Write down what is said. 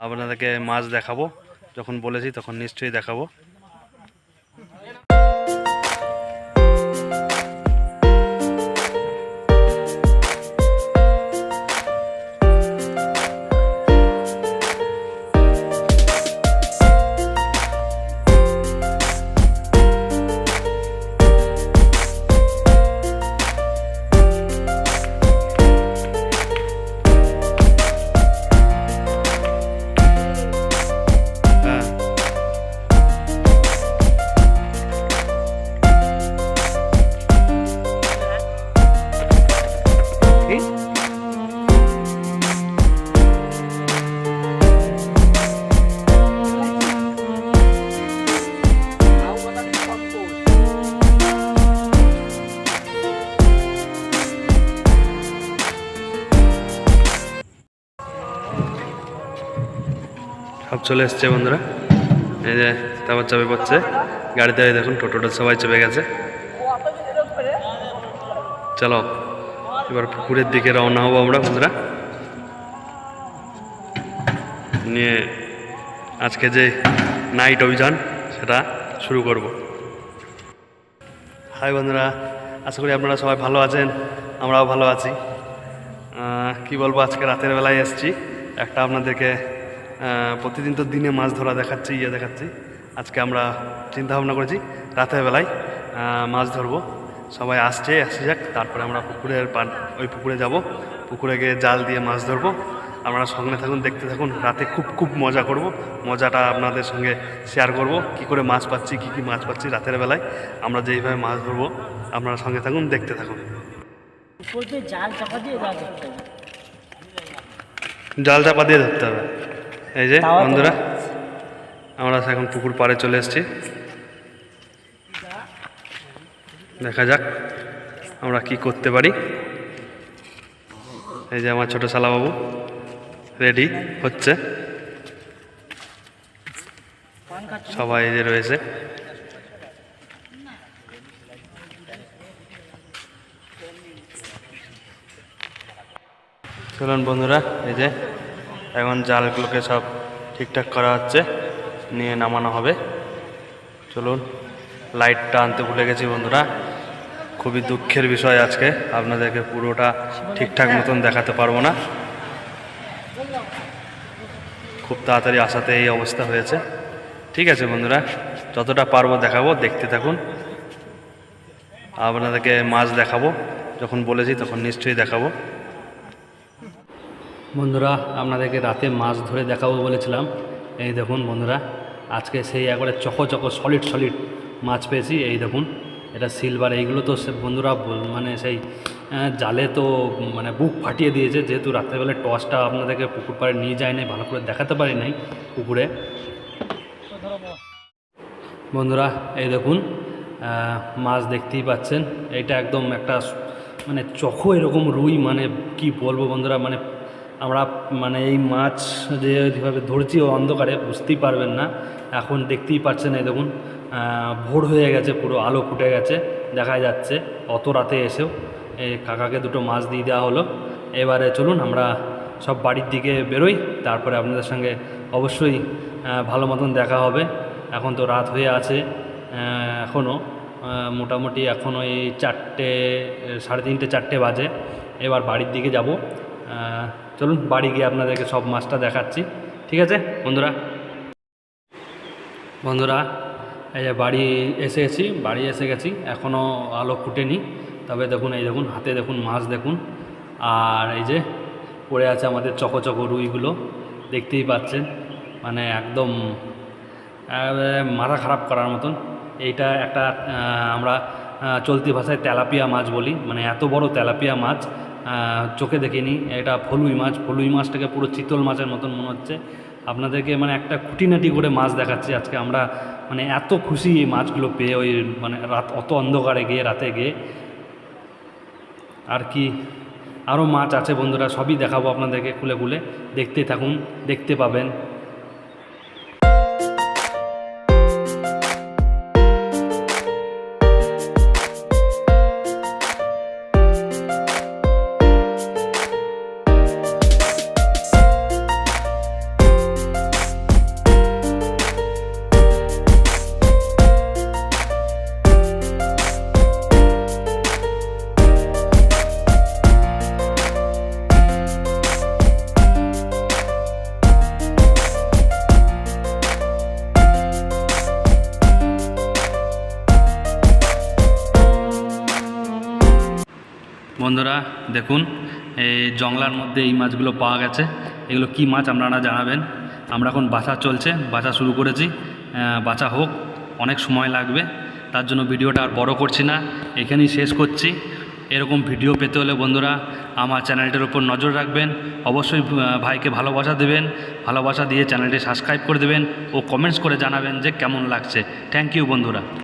আপনাদেরকে মাছ দেখাবো। যখন বলেছি তখন নিশ্চয়ই দেখাবো। সব চলে এসছে বন্ধুরা। এই যে তারপর চাপে পড়ছে। গাড়িতে দেখুন, টোটোটা সবাই চেপে গেছে। চলো, এবার পুকুরের দিকে রওনা হব আমরা বন্ধুরা। নিয়ে আজকে যে নাইট অভিযান, সেটা শুরু করব। হাই বন্ধুরা, আশা করি আপনারা সবাই ভালো আছেন, আমরাও ভালো আছি। কি বলব, আজকে রাতের বেলায় এসেছি। একটা আপনাদেরকে প্রতিদিন তো দিনে মাছ ধরা দেখাচ্ছি ইয়ে দেখাচ্ছি। আজকে আমরা চিন্তা ভাবনা করেছি রাতের বেলায় মাছ ধরবো। সবাই আসছে আসে যাক তারপরে আমরা পুকুরের পান ওই পুকুরে যাব। পুকুরে গিয়ে জাল দিয়ে মাছ ধরবো। আপনারা সঙ্গে থাকুন দেখতে থাকুন রাতে খুব খুব মজা করব। মজাটা আপনাদের সঙ্গে শেয়ার করব কি করে মাছ পাচ্ছি কি কি মাছ পাচ্ছি রাতের বেলায়। আমরা যেইভাবে মাছ ধরবো আপনারা সঙ্গে থাকুন দেখতে থাকুন। জাল চাপা দিয়ে ধরতে হবে। এই যে বন্ধুরা আমরা এখন পুকুর পাড়ে চলে এসেছি। দেখা যাক আমরা কি করতে পারি। এই যে আমার ছোট শালাবাবু রেডি হচ্ছে। সবাই এই যে রয়েছে। চলুন বন্ধুরা এই যে এখন জালগুলোকে সব ঠিকঠাক করা হচ্ছে। নিয়ে নামানো হবে। চলুন, লাইটটা আনতে ভুলে গেছি বন্ধুরা। খুবই দুঃখের বিষয় আজকে। আপনাদেরকে পুরোটা ঠিকঠাক মতন দেখাতে পারব না। খুব তাড়াতাড়ি আসাতে এই অবস্থা হয়েছে। ঠিক আছে বন্ধুরা, যতটা পারব দেখাবো, দেখতে থাকুন। আপনাদেরকে মাছ দেখাবো। যখন বলেছি তখন নিশ্চয়ই দেখাবো। বন্ধুরা, আপনাদেরকে রাতে মাছ ধরে দেখাবো বলেছিলাম। এই দেখুন বন্ধুরা, আজকে সেই একবারে চকো চকো সলিড সলিড মাছ পেয়েছি। এই দেখুন, এটা সিলভার এইগুলো তো সে বন্ধুরা মানে সেই জালে তো মানে বুক ফাটিয়ে দিয়েছে। যেহেতু রাত্রেবেলায় টসটা আপনাদেরকে পুকুর পাড়ে নিয়ে যায় নাই, ভালো করে দেখাতে পারি নাই পুকুরে। বন্ধুরা, এই দেখুন মাছ দেখতেই পাচ্ছেন। এটা একদম একটা মানে চখো এরকম রুই মানে কি বলব বন্ধুরা মানে আমরা মানে এই মাছ যেভাবে ধরছি ও অন্ধকারে বুঝতেই পারবেন না। এখন দেখতেই পাচ্ছেন এই দেখুন ভোর হয়ে গেছে, পুরো আলো ফুটে গেছে, দেখা যাচ্ছে অত রাতে এসেও এই কাকাকে দুটো মাছ দিয়ে দেওয়া হলো। এবারে চলুন আমরা সব বাড়ির দিকে বেরোই, তারপরে আপনাদের সঙ্গে অবশ্যই ভালো মতন দেখা হবে। এখন তো রাত হয়ে আছে এখনও মোটামুটি এখনও এই চারটে, সাড়ে তিনটে, চারটে বাজে। এবার বাড়ির দিকে যাব। চলুন বাড়ি গিয়ে আপনাদেরকে সব মাছটা দেখাচ্ছি। ঠিক আছে? বন্ধুরা। বন্ধুরা, এই যে বাড়ি এসে গেছি, বাড়ি এসে গেছি। এখনও আলো ফুটেনি। তবে দেখুন, এই দেখুন, হাতে দেখুন, মাছ দেখুন। আর এই যে পড়ে আছে আমাদের চকো চকো রুইগুলো। দেখতেই পাচ্ছেন। মানে একদম মাথা খারাপ করার মতন। এইটা একটা আমরা চলতি ভাষায় তেলাপিয়া মাছ বলি। মানে এত বড় তেলাপিয়া মাছ চোখে দেখিনি। এটা ফলুই মাছ। ফলুই মাছটাকে পুরো চিতল মাছের মতন মনে হচ্ছে। আপনাদেরকে মানে একটা খুঁটিনাটি করে মাছ দেখাচ্ছি। আজকে আমরা মানে এত খুশি এই মাছগুলো পেয়ে ওই মানে রাত অত অন্ধকারে গিয়ে রাতে গিয়ে। আর কি আরও মাছ আছে বন্ধুরা, সবই দেখাবো আপনাদেরকে খুলে খুলে। দেখতে থাকুন, দেখতে পাবেন। বন্ধুরা, দেখুন, এই জংলার মধ্যে এই মাছগুলো পাওয়া গেছে। এগুলো কি মাছ আপনারা জানাবেন? আমরা এখন বাছা চলছে, বাছা শুরু করেছি। বাছা হোক, অনেক সময় লাগবে। তার জন্য ভিডিওটা আর বড় করছি না, এখানেই শেষ করছি। এরকম ভিডিও পেতে হলে বন্ধুরা, আমার চ্যানেলটির উপর নজর রাখবেন। অবশ্যই ভাইকে ভালোবাসা দেবেন। ভালোবাসা দিয়ে চ্যানেলটি সাবস্ক্রাইব করে দেবেন ও কমেন্টস করে জানাবেন যে কেমন লাগছে। থ্যাংক ইউ বন্ধুরা।